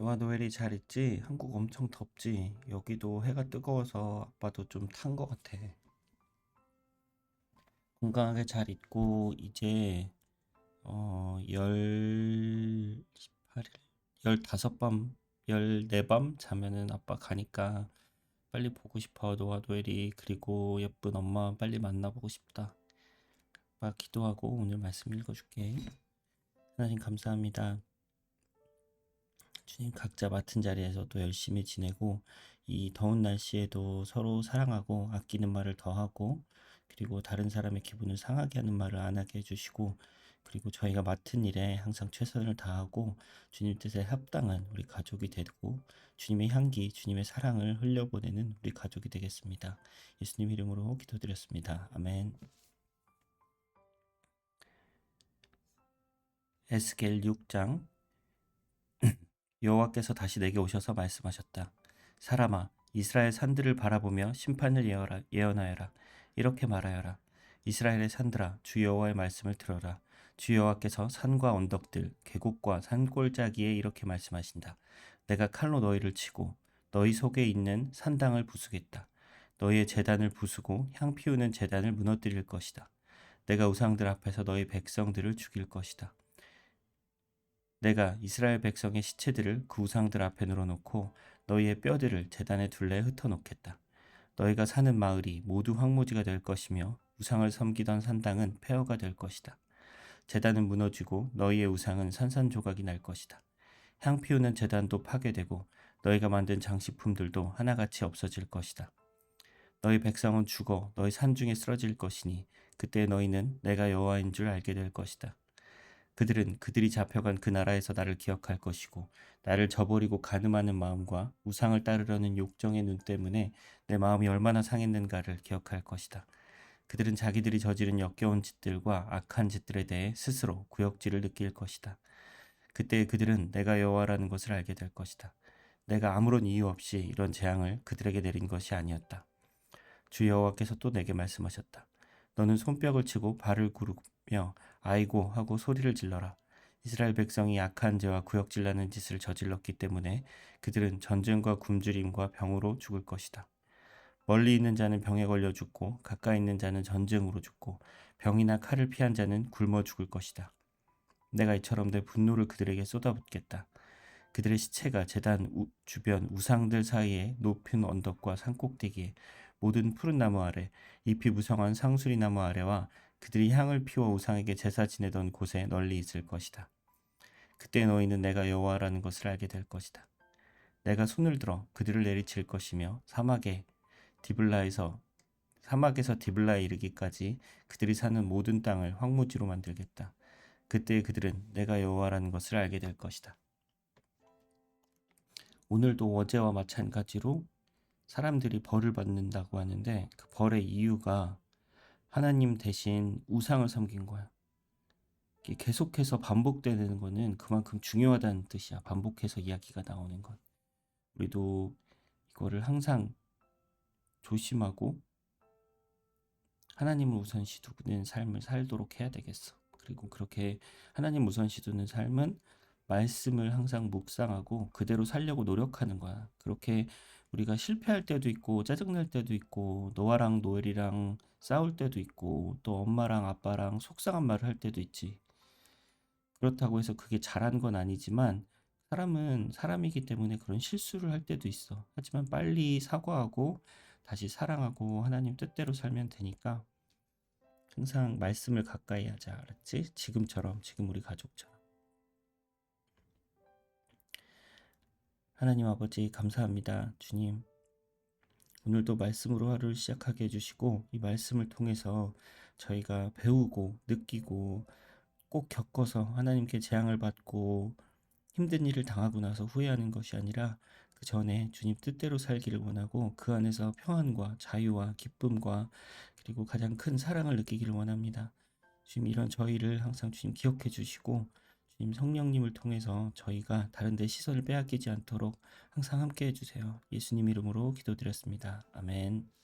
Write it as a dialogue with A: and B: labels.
A: 너와 노엘이 잘 있지? 한국 엄청 덥지? 여기도 해가 뜨거워서 아빠도 좀 탄 것 같아. 건강하게 잘 있고 이제 어, 18일, 15밤, 14밤 자면은 아빠 가니까 빨리 보고 싶어. 너와 노엘이 그리고 예쁜 엄마 빨리 만나보고 싶다. 아빠 기도하고 오늘 말씀 읽어줄게. 하나님 감사합니다. 주님 각자 맡은 자리에서도 열심히 지내고 이 더운 날씨에도 서로 사랑하고 아끼는 말을 더하고 그리고 다른 사람의 기분을 상하게 하는 말을 안 하게 해주시고 그리고 저희가 맡은 일에 항상 최선을 다하고 주님 뜻에 합당한 우리 가족이 되고 주님의 향기, 주님의 사랑을 흘려보내는 우리 가족이 되겠습니다. 예수님 이름으로 기도드렸습니다. 아멘. 에스겔 6장 여호와께서 다시 내게 오셔서 말씀하셨다. 사람아, 이스라엘 산들을 바라보며 심판을 예언하, 예언하여라. 이렇게 말하여라. 이스라엘의 산들아, 주 여호와의 말씀을 들어라. 주 여호와께서 산과 언덕들, 계곡과 산골짜기에 이렇게 말씀하신다. 내가 칼로 너희를 치고 너희 속에 있는 산당을 부수겠다. 너희의 재단을 부수고 향 피우는 재단을 무너뜨릴 것이다. 내가 우상들 앞에서 너희 백성들을 죽일 것이다. 내가 이스라엘 백성의 시체들을 그 우상들 앞에 늘어놓고 너희의 뼈들을 재단의 둘레에 흩어놓겠다. 너희가 사는 마을이 모두 황무지가 될 것이며 우상을 섬기던 산당은 폐허가 될 것이다. 재단은 무너지고 너희의 우상은 산산조각이 날 것이다. 향 피우는 재단도 파괴되고 너희가 만든 장식품들도 하나같이 없어질 것이다. 너희 백성은 죽어 너희 산 중에 쓰러질 것이니 그때 너희는 내가 여호와인 줄 알게 될 것이다. 그들은 그들이 잡혀간 그 나라에서 나를 기억할 것이고 나를 저버리고 가늠하는 마음과 우상을 따르려는 욕정의 눈 때문에 내 마음이 얼마나 상했는가를 기억할 것이다. 그들은 자기들이 저지른 역겨운 짓들과 악한 짓들에 대해 스스로 구역질을 느낄 것이다. 그때 그들은 내가 여호와라는 것을 알게 될 것이다. 내가 아무런 이유 없이 이런 재앙을 그들에게 내린 것이 아니었다. 주 여호와께서 또 내게 말씀하셨다. 너는 손뼉을 치고 발을 구르며 아이고 하고 소리를 질러라. 이스라엘 백성이 악한 죄와 구역질나는 짓을 저질렀기 때문에 그들은 전쟁과 굶주림과 병으로 죽을 것이다. 멀리 있는 자는 병에 걸려 죽고 가까이 있는 자는 전쟁으로 죽고 병이나 칼을 피한 자는 굶어 죽을 것이다. 내가 이처럼 내 분노를 그들에게 쏟아붓겠다. 그들의 시체가 재단 우, 주변 우상들 사이에 높은 언덕과 산꼭대기에 모든 푸른 나무 아래 잎이 무성한 상수리 나무 아래와 그들이 향을 피워 우상에게 제사 지내던 곳에 널리 있을 것이다. 그때 너희는 내가 여호와라는 것을 알게 될 것이다. 내가 손을 들어 그들을 내리칠 것이며 사막에 디블라에서 사막에서 디블라에 이르기까지 그들이 사는 모든 땅을 황무지로 만들겠다. 그때 그들은 내가 여호와라는 것을 알게 될 것이다. 오늘도 어제와 마찬가지로 사람들이 벌을 받는다고 하는데 그 벌의 이유가 하나님 대신 우상을 섬긴 거야. 계속해서 반복되는 거는 그만큼 중요하다는 뜻이야. 반복해서 이야기가 나오는 건. 우리도 이거를 항상 조심하고 하나님을 우선시 두는 삶을 살도록 해야 되겠어. 그리고 그렇게 하나님 우선시 두는 삶은 말씀을 항상 묵상하고 그대로 살려고 노력하는 거야. 그렇게 우리가 실패할 때도 있고 짜증날 때도 있고 노아랑 노엘이랑 싸울 때도 있고 또 엄마랑 아빠랑 속상한 말을 할 때도 있지. 그렇다고 해서 그게 잘한 건 아니지만 사람은 사람이기 때문에 그런 실수를 할 때도 있어. 하지만 빨리 사과하고 다시 사랑하고 하나님 뜻대로 살면 되니까 항상 말씀을 가까이 하자. 알았지? 지금처럼, 지금 우리 가족처럼. 하나님 아버지 감사합니다. 주님. 오늘도 말씀으로 하루를 시작하게 해주시고 이 말씀을 통해서 저희가 배우고 느끼고 꼭 겪어서 하나님께 재앙을 받고 힘든 일을 당하고 나서 후회하는 것이 아니라 그 전에 주님 뜻대로 살기를 원하고 그 안에서 평안과 자유와 기쁨과 그리고 가장 큰 사랑을 느끼기를 원합니다. 주님 이런 저희를 항상 주님 기억해 주시고 주님 성령님을 통해서 저희가 다른 데 시선을 빼앗기지 않도록 항상 함께 해주세요. 예수님 이름으로 기도드렸습니다. 아멘.